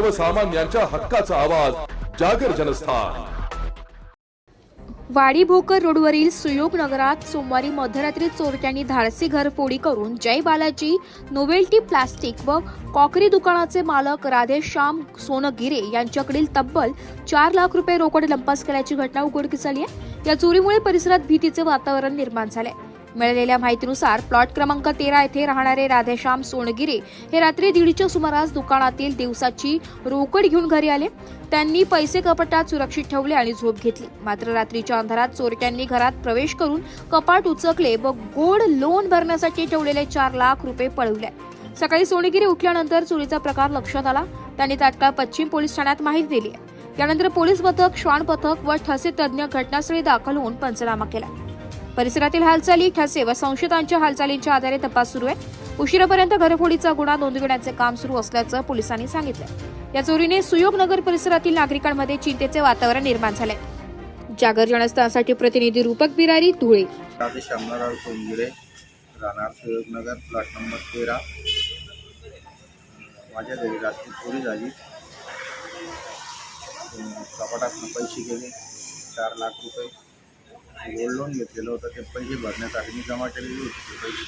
सर्वसामान्यांच्या हक्काचा आवाज जागर जनस्थान. वाडी भोकर रोडवरील सुयोग नगरात सोमवारी मध्यरात्री चोरट्यांनी धाडसी घरफोडी करून जय बालाजी नोवेल्टी प्लास्टिक व कॉकरी दुकानाचे मालक राधेश्याम सोनगिरे यांच्याकडील तब्बल चार लाख रुपये रोकड लंपास केल्याची घटना उघडकीस आली आहे. या चोरीमुळे परिसरात भीतीचे वातावरण निर्माण झाले मिळालेल्या माहितीनुसार प्लॉट क्रमांक तेरा येथे राहणारे राधेश्याम सोनगिरे हे रात्री दीडच्या सुमारास दुकानातील दिवसाची रोकड घेऊन घरी आले. त्यांनी पैसे कपाटात सुरक्षित ठेवले आणि झोप घेतली. मात्र रात्रीच्या अंधारात चोरट्यांनी घरात प्रवेश करून कपाट उचकले व गोड लोन भरण्यासाठी ठेवलेले चार लाख रुपये पळवले. सकाळी सोनगिरी उठल्यानंतर चोरीचा प्रकार लक्षात आला. त्यांनी तात्काळ पश्चिम पोलीस ठाण्यात माहिती दिली. त्यानंतर पोलीस पथक श्वान पथक व ठसे तज्ज्ञ घटनास्थळी दाखल होऊन पंचनामा केला. परिसरातील हालचाली ठसे व संशयितांच्या हालचालींच्या आधारे तपास सुरू आहे. उशिरापर्यंत घरफोडीचा गुन्हा नोंदविण्याचे काम सुरू असल्याचं पोलिसांनी सांगितलं या चोरीने सुयोग नगर परिसरातील नागरिकांमध्ये चिंतेचे वातावरण निर्माण झाले जागर जनस्थानासाठी प्रतिनिधी रूपक बिरारी धुळे. राधे श्यामनाराव सोनगिरे राहणार सुयोगनगर प्लॉट नंबर तेरा. माझ्या घरी रात्री चोरी झाली. कपाटात पैसे गेले चार लाख रुपये. गोल्ड लोन घेतलेलं होतं ते पैसे भरण्यासाठी. मी जमा केलेली होती ते पैसे.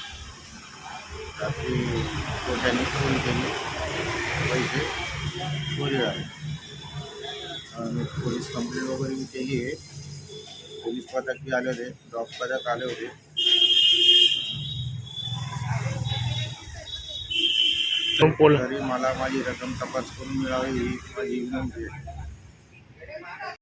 रात्री कोट्याने चोरी केली पैसे चोरी झाले आणि पोलीस कंप्लेंट वगैरे मी केली आहे. पोलीस पथक बी आले होते डॉग पथक आले होते. तरी मला माझी रक्कम तपास करून मिळावी ही माझी विनंती आहे.